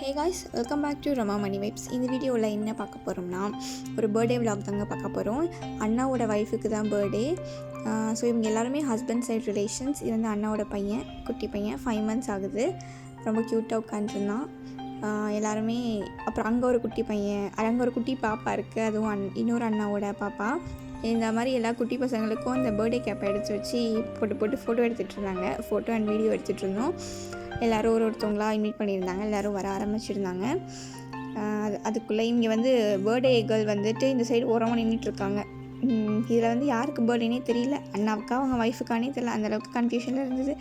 Hey guys welcome back to Rama Mani vibes இந்த வீடியோவில் என்ன பார்க்க போகிறோம்னா ஒரு பர்த்டே விலாக் தாங்க பார்க்க போகிறோம் அண்ணாவோட ஒய்ஃபுக்கு தான் பர்த்டே ஸோ இவங்க எல்லாருமே ஹஸ்பண்ட் சைட் ரிலேஷன்ஸ் இது வந்து அண்ணாவோட பையன் குட்டி பையன் ஃபைவ் மந்த்ஸ் ஆகுது. ரொம்ப க்யூட்டாக உட்காந்துருந்தான் எல்லாருமே அப்புறம் அங்கே ஒரு குட்டி பையன் அங்கே ஒரு குட்டி பாப்பா இருக்குது அதுவும் அண் இன்னொரு அண்ணாவோட பாப்பா. இந்த மாதிரி எல்லா குட்டி பசங்களுக்கும் அந்த பர்த்டே கேப்பை எடுத்து வச்சு போட்டு போட்டு ஃபோட்டோ எடுத்துகிட்டு இருந்தாங்க. ஃபோட்டோ அண்ட் வீடியோ எடுத்துகிட்டு இருந்தோம். எல்லோரும் ஒரு ஒருத்தவங்களா இன்வைட் பண்ணியிருந்தாங்க. எல்லோரும் வர ஆரம்பிச்சிருந்தாங்க. அது அதுக்குள்ளே இங்கே வந்து பர்த்டே கேர்ள் வந்துட்டு இந்த சைடு ஓரமாக நின்றுட்டுருக்காங்க இதில் வந்து யாருக்கு பர்த்டேனே தெரியல. அண்ணாவுக்கா அவங்க ஒய்ஃபுக்கானே தெரியல. அந்தளவுக்கு கன்ஃபியூஷனில் இருந்தது.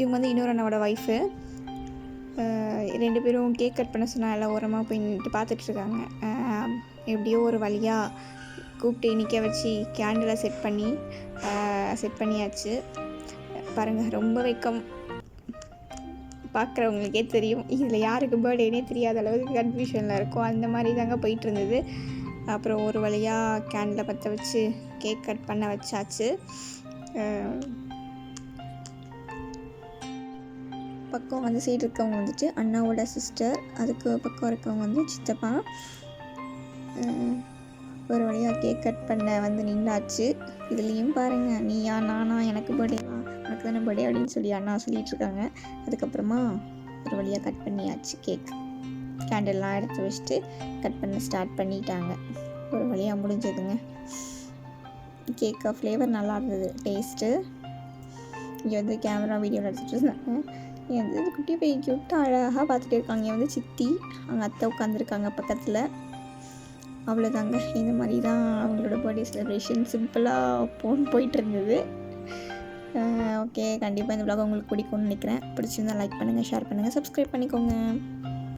இவங்க வந்து இன்னொரு அண்ணாவோட ஒய்ஃபு ரெண்டு பேரும் கேக் கட் பண்ண சொன்னால் எல்லாம் ஓரமாக போய் நின்றுட்டு பார்த்துட்ருக்காங்க எப்படியோ ஒரு வழியாக கூப்பிட்டு நிற்க வச்சு கேண்டிலை செட் பண்ணி செட் பண்ணியாச்சு. பாருங்கள் ரொம்ப வெக்கம். பார்க்குறவங்களுக்கே தெரியும். இதில் யாருக்கு பர்த்டேனே தெரியாத அளவுக்கு கன்ஃபியூஷனில் இருக்கும். அந்த மாதிரி தாங்க போயிட்டு இருந்தது அப்புறம் ஒரு வழியாக கேண்டில் பற்ற வச்சு கேக் கட் பண்ண வச்சாச்சு. பக்கம் வந்து சைடு இருக்கவங்க வந்துட்டு அண்ணாவோட சிஸ்டர் அதுக்கு பக்கம் இருக்கவங்க வந்து சித்தப்பா. ஒரு வழியாக கேக் கட் பண்ண வந்து நின்றாச்சு இதுலேயும் பாருங்கள் நீயா நானா எனக்கு பர்த்டேவா உனக்கு தானே பர்த்டே அப்படின்னு சொல்லி அண்ணா சொல்லிட்டு இருக்காங்க அதுக்கப்புறமா ஒரு வழியாக கட் பண்ணியாச்சு கேக் கேண்டல்லாம் எடுத்து வச்சுட்டு கட் பண்ண ஸ்டார்ட் பண்ணிட்டாங்க. ஒரு வழியாக முடிஞ்சதுங்க. கேக்கு ஃப்ளேவர் நல்லா இருந்தது. டேஸ்ட்டு இங்கே வந்து கேமரா வீடியோ எடுத்துகிட்டு இருந்தாங்க. இங்கே வந்து குட்டி பையன் க்யூட்டாக அழகாக பார்த்துட்டு இருக்காங்க. இங்கே வந்து சித்தி அவங்க அத்தை உட்காந்துருக்காங்க பக்கத்தில். அவ்வளோதாங்க இந்த மாதிரி தான் அவங்களோட பர்த்டே செலிப்ரேஷன் சிம்பிளாக போன் போயிட்டு இருந்தது. ஓகே கண்டிப்பாக இந்த விலாக் உங்களுக்கு பிடிக்கும்னு நினைக்கிறேன். பிடிச்சிருந்தா லைக் பண்ணுங்கள் ஷேர் பண்ணுங்கள் சப்ஸ்கிரைப் பண்ணிக்கோங்க.